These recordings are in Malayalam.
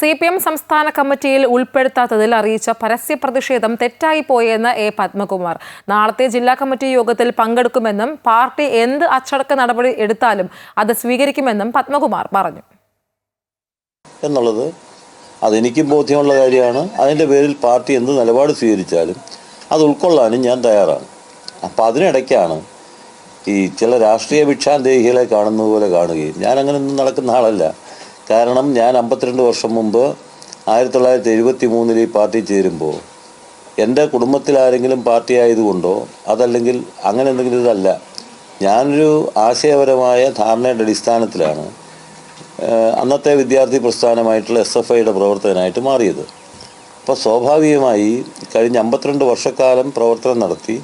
സി പി എം സംസ്ഥാന കമ്മിറ്റിയിൽ ഉൾപ്പെടുത്താത്തതിൽ അറിയിച്ച പരസ്യ പ്രതിഷേധം തെറ്റായി പോയെന്ന് എ പത്മകുമാർ. നാളത്തെ ജില്ലാ കമ്മിറ്റി യോഗത്തിൽ പങ്കെടുക്കുമെന്നും പാർട്ടി എന്ത് അച്ചടക്ക നടപടി എടുത്താലും അത് സ്വീകരിക്കുമെന്നും പത്മകുമാർ പറഞ്ഞു. എന്നുള്ളത് അതെനിക്കും ബോധ്യമുള്ള കാര്യമാണ്. അതിന്റെ പേരിൽ പാർട്ടി എന്ത് നിലപാട് സ്വീകരിച്ചാലും അത് ഉൾക്കൊള്ളാനും ഞാൻ തയ്യാറാണ്. അപ്പം അതിനിടയ്ക്കാണ് ഈ ചില രാഷ്ട്രീയ ഭിക്ഷാന്തേഹികളെ കാണുന്നത് പോലെ കാണുകയും. ഒന്നും നടക്കുന്ന ആളല്ല. കാരണം ഞാൻ അമ്പത്തിരണ്ട് വർഷം മുമ്പ് ആയിരത്തി തൊള്ളായിരത്തി എഴുപത്തി മൂന്നിൽ ഈ പാർട്ടി ചേരുമ്പോൾ എന്റെ കുടുംബത്തിൽ ആരെങ്കിലും പാർട്ടി ആയതുകൊണ്ടോ അതല്ലെങ്കിൽ അങ്ങനെ എന്തെങ്കിലും ഇതല്ല. ഞാനൊരു ആശയപരമായ ധാരണയുടെ അടിസ്ഥാനത്തിലാണ് അന്നത്തെ വിദ്യാർത്ഥി പ്രസ്ഥാനമായിട്ടുള്ള എസ് എഫ് ഐയുടെ പ്രവർത്തകനായിട്ട് മാറിയത്. അപ്പോൾ സ്വാഭാവികമായി കഴിഞ്ഞ അമ്പത്തിരണ്ട് വർഷക്കാലം പ്രവർത്തനം നടത്തി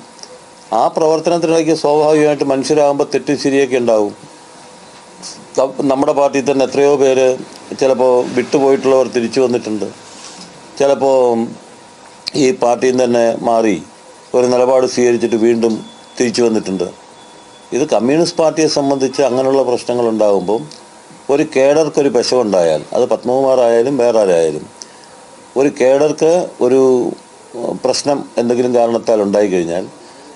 ആ പ്രവർത്തനത്തിനിടയ്ക്ക് സ്വാഭാവികമായിട്ട് മനുഷ്യരാകുമ്പോൾ തെറ്റും ശരിയൊക്കെ ഉണ്ടാവും. നമ്മുടെ പാർട്ടിയിൽ തന്നെ എത്രയോ പേര് ചിലപ്പോൾ വിട്ടുപോയിട്ടുള്ളവർ തിരിച്ചു വന്നിട്ടുണ്ട്. ചിലപ്പോൾ ഈ പാർട്ടിയിൽ നിന്ന് തന്നെ മാറി ഒരു നിലപാട് സ്വീകരിച്ചിട്ട് വീണ്ടും തിരിച്ചു വന്നിട്ടുണ്ട്. ഇത് കമ്മ്യൂണിസ്റ്റ് പാർട്ടിയെ സംബന്ധിച്ച് അങ്ങനെയുള്ള പ്രശ്നങ്ങൾ ഉണ്ടാകുമ്പം ഒരു കേഡർക്കൊരു പെശവുണ്ടായാൽ അത് പത്മകുമാറായാലും വേറെ ആരായാലും ഒരു കേഡർക്ക് ഒരു പ്രശ്നം എന്തെങ്കിലും കാരണത്താൽ ഉണ്ടായിക്കഴിഞ്ഞാൽ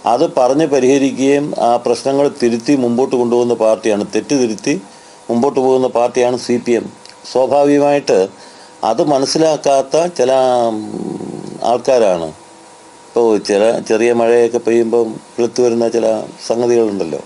അത് പറഞ്ഞ് പരിഹരിക്കുകയും ആ പ്രശ്നങ്ങൾ തിരുത്തി മുമ്പോട്ട് കൊണ്ടുപോകുന്ന പാർട്ടിയാണ്. തെറ്റ് തിരുത്തി മുമ്പോട്ട് പോകുന്ന പാർട്ടിയാണ് സി പി എം. സ്വാഭാവികമായിട്ട് അത് മനസ്സിലാക്കാത്ത ചില ആൾക്കാരാണ്. ഇപ്പോൾ ചില ചെറിയ മഴയൊക്കെ പെയ്യുമ്പം കിളുത്തു വരുന്ന ചില സംഗതികളുണ്ടല്ലോ.